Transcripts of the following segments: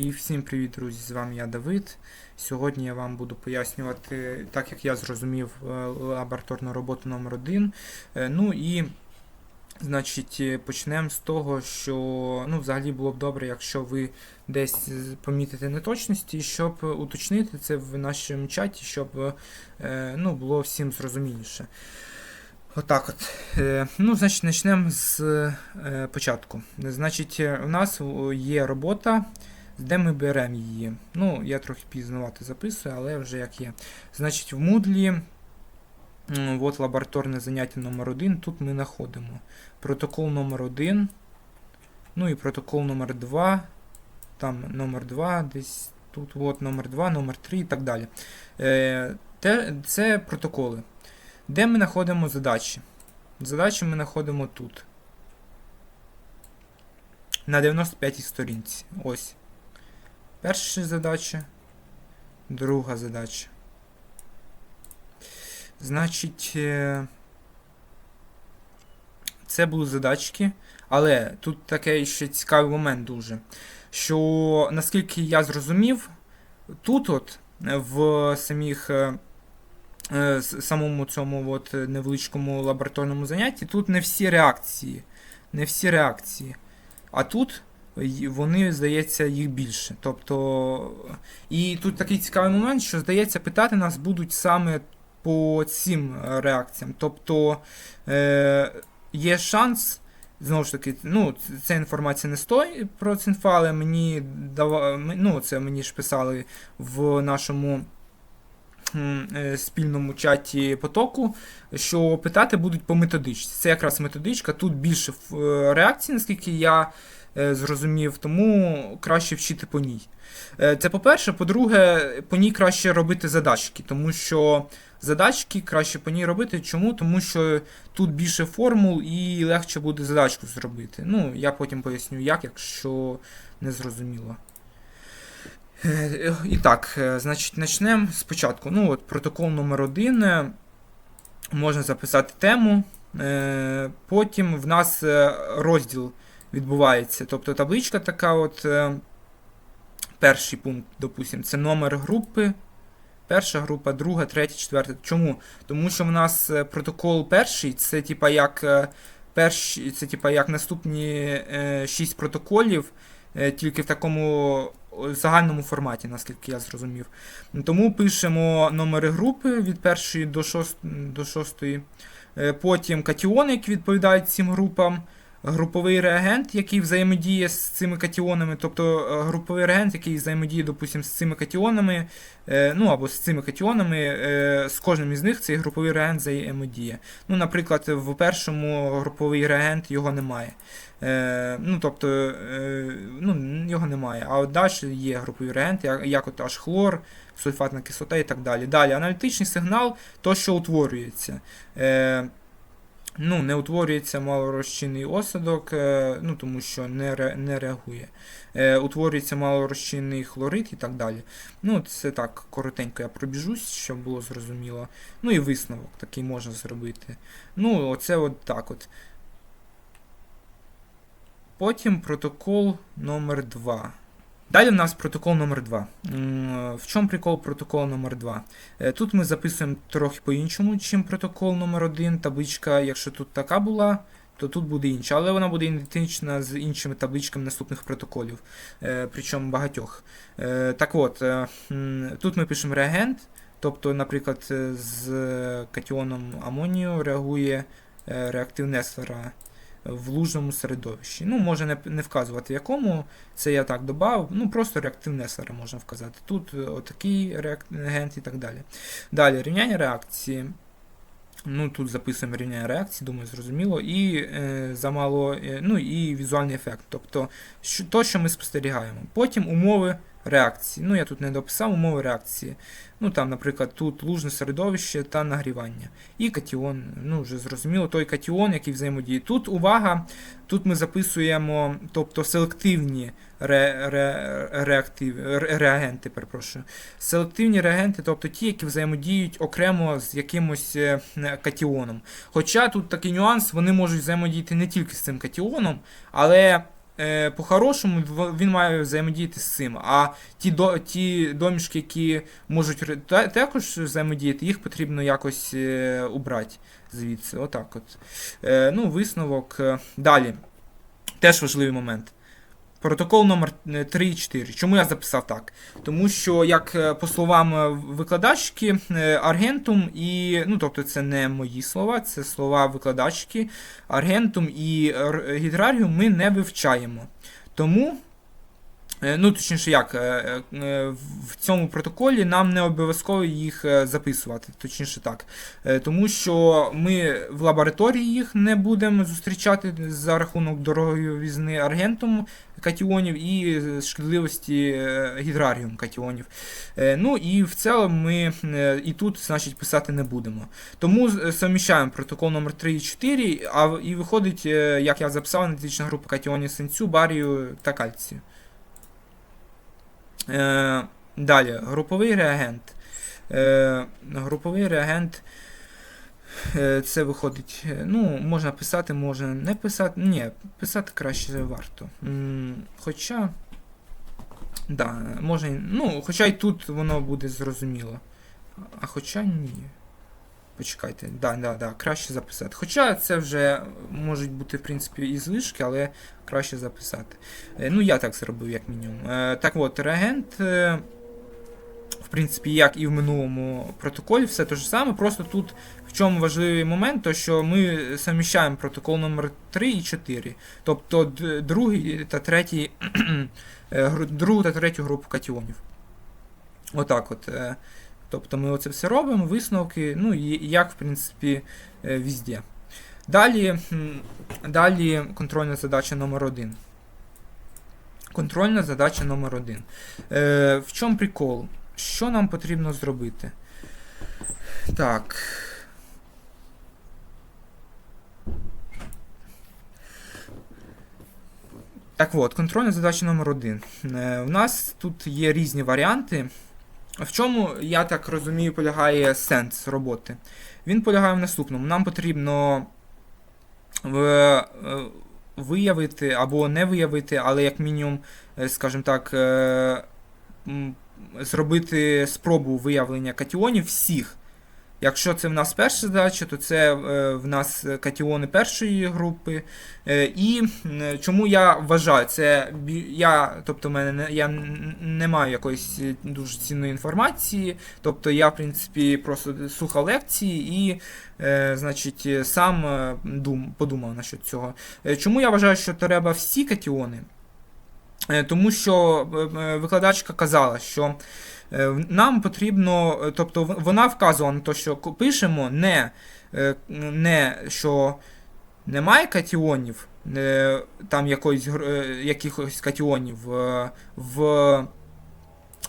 І всім привіт, друзі! З вами я Давид. Сьогодні я вам буду пояснювати, так як я зрозумів, е, лабораторну роботу номер 1 Ну і, значить, е, почнемо з того, що ну, взагалі було б добре, якщо ви десь помітите неточності, щоб уточнити це в нашому чаті, щоб е, ну, було всім зрозуміліше. Отак от. Е, ну, значить, почнемо з е, початку. Значить, е, у нас є робота, де ми беремо її. Ну, я трохи пізнавато записую, але вже як є. Значить, в Moodle, от лабораторне заняття номер 1 тут ми знаходимо протокол номер 1 ну і протокол номер 2 там номер 2 десь тут от номер 2 номер 3 і так далі. Е, це протоколи. Де ми знаходимо задачі? Задачі ми знаходимо тут. На 95-й сторінці. Ось. Перша задача. Друга задача. Значить. е, Це були задачки. Але тут такий ще цікавий момент дуже. Що, наскільки я зрозумів, тут от в самих. е, е, самому цьому от невеличкому лабораторному занятті тут не всі реакції. Не всі реакції. А тут вони, здається, їх більше. Тобто. І тут такий цікавий момент, що, здається, питати нас будуть саме по цим реакціям. Тобто е, є шанс. Знову ж таки, ну, ця інформація не стоїть про цинфа, але мені дава, ну, це мені ж писали в нашому е, спільному чаті потоку, що питати будуть по методичці. Це якраз методичка. Тут більше е, реакцій, наскільки я зрозумів, тому краще вчити по ній. Е, Це по-перше, по-друге, по ній краще робити задачки, тому що задачки краще по ній робити. Чому? Тому що тут більше формул і легше буде задачку зробити. Ну, я потім поясню, як, якщо не зрозуміло. Е, І так, е, значить, почнемо спочатку. Ну, от протокол номер 1 можна записати тему. Е, Потім в нас е, розділ відбувається. Тобто табличка така, от е, перший пункт, допустимо, це номер групи. Перша група, друга, третя, четверта. Чому? Тому що в нас е, протокол перший, це типа як е, перші, це типа як наступні шість протоколів, тільки в такому загальному форматі, наскільки я зрозумів. Тому пишемо номери групи від першої до, шост, до шостої. Потім катіони, які відповідають цим групам. Груповий реагент, який взаємодіє з цими катіонами, тобто е, груповий реагент, який взаємодіє, допустимо, з цими катіонами, е, ну або з цими катіонами, е, з кожним із них цей груповий реагент взаємодіє. Ну, наприклад, в першому груповий реагент його немає. Ну, тобто, ну, його немає. А от далі є груповий реагент, як, як от аж хлор, сульфатна кислота і так далі. Далі аналітичний сигнал, то, що утворюється. Ну, не утворюється малорозчинний осадок, е, ну, тому що не, ре, не реагує. Е, утворюється малорозчинний хлорид і так далі. Ну, це так, коротенько я пробіжусь, щоб було зрозуміло. Ну і висновок такий можна зробити. Ну, оце от так от. Потім протокол номер 2. Далі в нас протокол номер 2. В чому прикол протоколу номер 2? Е, Тут ми записуємо трохи по-іншому, чим протокол номер 1. Табличка, якщо тут така була, то тут буде інша. Але вона буде ідентична з іншими табличками наступних протоколів, е, причому багатьох. Е, Так от, тут ми пишемо реагент, тобто, наприклад, з катіоном амонію реагує реактив Неслера в лужному середовищі. Ну, може не, не вказувати якому, це я так додав, ну просто реактив Неслера можна вказати. Тут е, отакий реагент і так далі. Далі рівняння реакції. Ну, тут записуємо рівняння реакції, думаю, зрозуміло. І е, замало, е, ну, і візуальний ефект, тобто що, то, що ми спостерігаємо. Потім умови реакції. Ну, я тут не дописав умови реакції. Ну, там, наприклад, тут лужне середовище та нагрівання. І катіон, ну, вже зрозуміло, той катіон, який взаємодіє. Тут увага, тут ми записуємо тобто, селективні ре, ре, реактив, ре- реагенти, перепрошую. Селективні реагенти, тобто ті, які взаємодіють окремо з якимось е, катіоном. Хоча тут такий нюанс, вони можуть взаємодіяти не тільки з цим катіоном, але по-хорошому він має взаємодіяти з цим. А ті, до, ті домішки, які можуть також взаємодіяти, їх потрібно якось е, убрати звідси. Отак от. Е, ну, висновок. е, Далі. Теж важливий момент. Протокол номер 3 і 4. Чому я записав так? Тому що, як е, по словам е, викладачки, е, аргентум і. Ну, тобто, це не мої слова, це слова викладачки. Аргентум і гідраріум ми не вивчаємо. Тому. Е, Ну, точніше, як, е, е, в цьому протоколі нам не обов'язково їх записувати, точніше так. Тому що ми в лабораторії їх не будемо зустрічати за рахунок дороговізни аргентуму катіонів і шкідливості гідраріум катіонів. Ну і в цілому ми і тут, значить, писати не будемо. Тому суміщаємо протокол номер 3 і 4, а і виходить, як я записав, аналітична група катіонів синцю, барію та кальцію. Е, Далі, груповий реагент. Е, Груповий реагент. е, Це виходить. е, Ну, можна писати, можна не писати. Ні, писати краще варто. Хоча. Да, можна. Ну, хоча й тут воно буде зрозуміло. А хоча ні. Почекайте, да, да, да, краще записати. Хоча це вже можуть бути, в принципі, і злишки, але краще записати. Е, Ну, я так зробив, як мінімум. Е, Так от, реагент, е, в принципі, як і в минулому протоколі, все те ж саме. Просто тут в чому важливий момент, то що ми суміщаємо протокол номер 3 і 4. Тобто другий та третій, другу та третю групу катіонів. Отак от. Тобто ми оце все робимо, висновки, ну і як, в принципі, е, везде. Далі, далі контрольна задача номер 1. Контрольна задача номер 1. Е, в чому прикол? Що нам потрібно зробити? Так. Так от, контрольна задача номер 1. Е, у нас тут є різні варіанти. В чому, я так розумію, полягає сенс роботи? Він полягає в наступному. Нам потрібно е, виявити або не виявити, але як мінімум, е, скажімо так, е, зробити спробу виявлення катіонів всіх. Якщо це в нас перша задача, то це е, в нас катіони першої групи. Е, і чому я вважаю, це я, тобто, мене не, я не маю якоїсь е, дуже цінної інформації. Тобто я, в принципі, просто слухав лекції і, значить, сам дум, подумав насчет цього. Чому я вважаю, що треба всі катіони? Тому що викладачка казала, що нам потрібно, е, тобто вона вказувала на те, що пишемо не, е, не що немає катіонів, е, там якоїсь, е, якихось катіонів е, в е,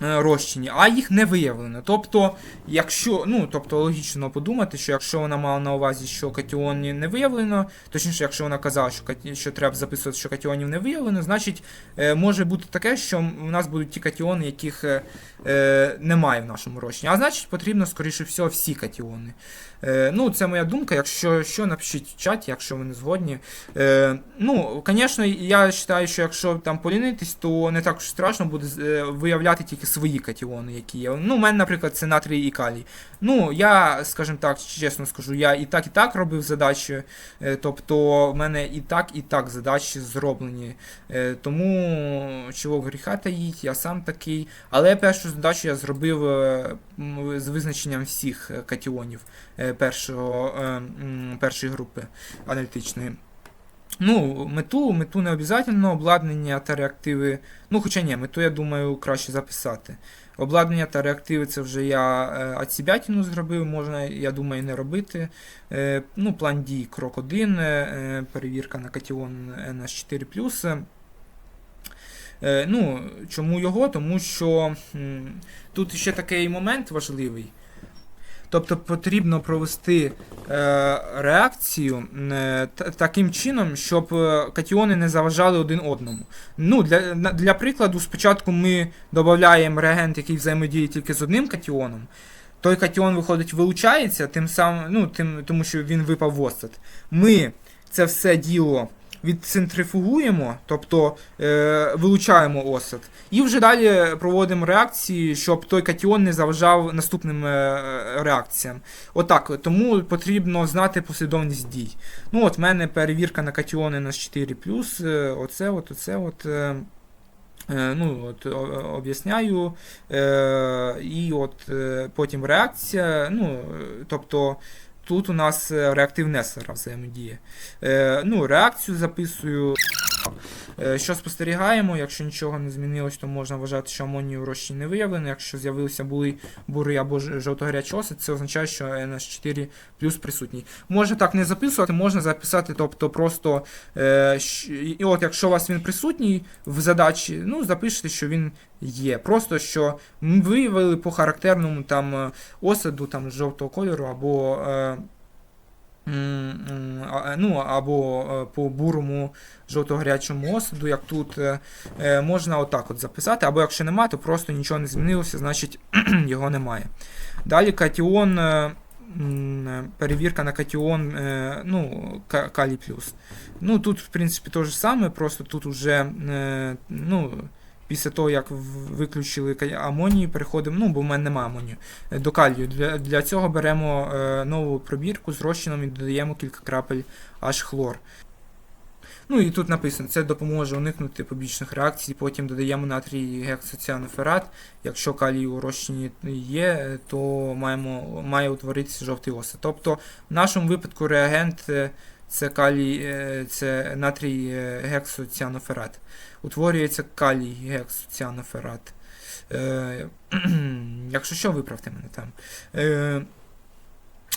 розчині, а їх не виявлено. Тобто, якщо, ну, тобто логічно подумати, що якщо вона мала на увазі, що катіонів не виявлено, точніше, якщо вона казала, що, каті- що треба записувати, що катіонів не виявлено, значить е, може бути таке, що в нас будуть ті катіони, яких е, е, немає в нашому розчині. А значить, потрібно, скоріше всього, всі катіони. Е, ну, це моя думка. Якщо що, напишіть в чаті, якщо ви не згодні. Е, ну, звісно, я вважаю, що якщо там полінитись, то не так страшно буде е, виявляти тільки свої катіони, які є. Ну, у мене, наприклад, це натрій і калій. Ну, я, скажімо так, чесно скажу, я і так, і так робив задачі. Е, тобто, в мене і так, і так задачі зроблені. Е, тому чого гріха таїть, я сам такий. Але першу задачу я зробив з визначенням всіх катіонів першого, е, першої групи аналітичної. Ну, мету, мету не обов'язково, обладнання та реактиви. Ну, хоча ні, мету, я думаю, краще записати. Обладнання та реактиви це вже я е, ацібятіну зробив, можна, я думаю, не робити. Е, ну, план дій крок 1, е, перевірка на катіон NH4. Е, ну, чому його? Тому що тут ще такий момент важливий. Тобто потрібно провести е, реакцію е, таким чином, щоб е, катіони не заважали один одному. Ну, для, для прикладу, спочатку ми додаємо реагент, який взаємодіє тільки з одним катіоном. Той катіон, виходить, вилучається, тим самим, ну, тим, тому що він випав в остат. Ми це все діло відцентрифугуємо, тобто е, вилучаємо осад, і вже далі проводимо реакції, щоб той катіон не заважав наступним е, реакціям. Отак, тому потрібно знати послідовність дій. Ну, от в мене перевірка на катіони на 4 е, оце, от, оце, от. Е, Ну, от, об'ясняю, е, і от потім реакція. Ну, тобто тут у нас реактивнесера реактив взаємодіє. Е, ну, реакцію записую. Е, Що спостерігаємо, якщо нічого не змінилось, то можна вважати, що амоній у розчині не виявлено. Якщо з'явилися були бури або жовто-гарячі осад, це означає, що NH4 плюс присутній. Можна так не записувати, можна записати, тобто просто е, і от якщо у вас він присутній в задачі, ну запишете, що він є. Просто що виявили по характерному там е, осаду там жовтого кольору або. Ну, або е, по бурому жовто-гарячому осаду, як тут е, е, можна отак от записати, або якщо немає, то просто нічого не змінилося, значить його немає. Далі катіон, перевірка на катіон, ну, ка- калій плюс. Ну, тут, в принципі, те ж саме, просто тут уже, е, ну, після того, як виключили амонію, переходимо, ну, бо в мене немає амонію, е, до калію. Для, для цього беремо е, нову пробірку з розчином і додаємо кілька крапель аж хлор. Ну і тут написано, це допоможе уникнути побічних реакцій. Потім додаємо натрій гексоціаноферат. Якщо калій у розчині є, то маємо, має утворитися жовтий осад. Тобто в нашому випадку реагент е, це калій, е, це натрій е, гексоціаноферат. Утворюється калій гексоціаноферат. Е, якщо що, виправте мене там. Е,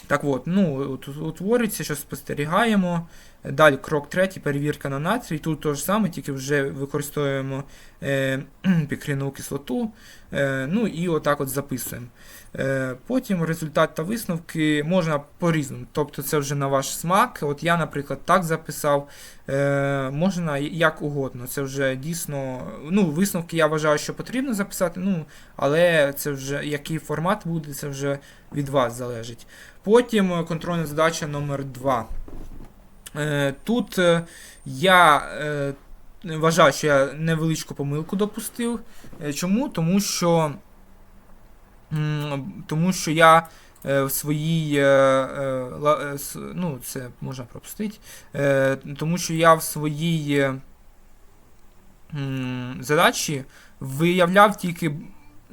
так от, ну, утворюється, що спостерігаємо. Далі крок третій, перевірка на натрій. Тут то ж саме, тільки вже використовуємо е, пікрінову кислоту. Е, ну і отак от записуємо. Е, потім результат та висновки можна по-різному. Тобто це вже на ваш смак. От я, наприклад, так записав. Е, можна як угодно. Це вже дійсно. Ну, висновки я вважаю, що потрібно записати, ну, але це вже який формат буде, це вже від вас залежить. Потім контрольна задача номер 2. Е, Тут я вважаю, що я невеличку помилку допустив. Чому? Тому що, тому що я е, в своїй. е, е, е, Ну, це можна пропустити. Е, Тому що я в своїй е, задачі виявляв тільки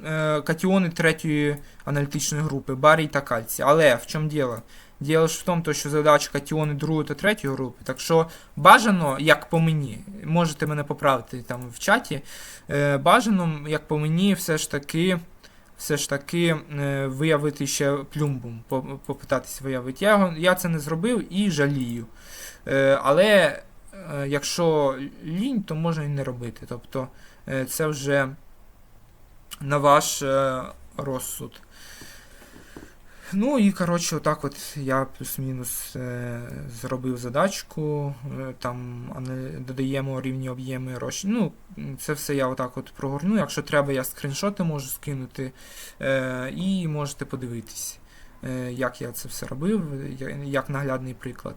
е, катіони третьої аналітичної групи, барій та кальцій. Але в чому діло? Діло ж в тому, що задача катіони другої та третьої групи. Так що бажано, як по мені, можете мене поправити там в чаті. Е, бажано, як по мені, все ж таки. Все ж таки е, виявити ще плюмбум, попитатися виявити. Я, я це не зробив і жалію. Е, але е, якщо лінь, то можна і не робити. Тобто це вже на ваш розсуд. Ну і коротше, отак от я плюс-мінус е, зробив задачку. Е, там додаємо рівні об'єми розчин. Ну, це все я отак от прогорну. Якщо треба, я скріншоти можу скинути. Е, і можете подивитись, е, як я це все робив, як наглядний приклад.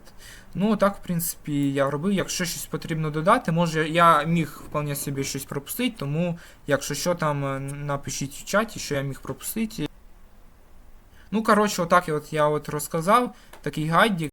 Ну, так, в принципі, я робив. Якщо щось потрібно додати, може я міг вполне собі щось пропустити, тому якщо що там е, напишіть в чаті, що я міг пропустити. Ну, коротше, отак я от, я от розказав, такий гайдік.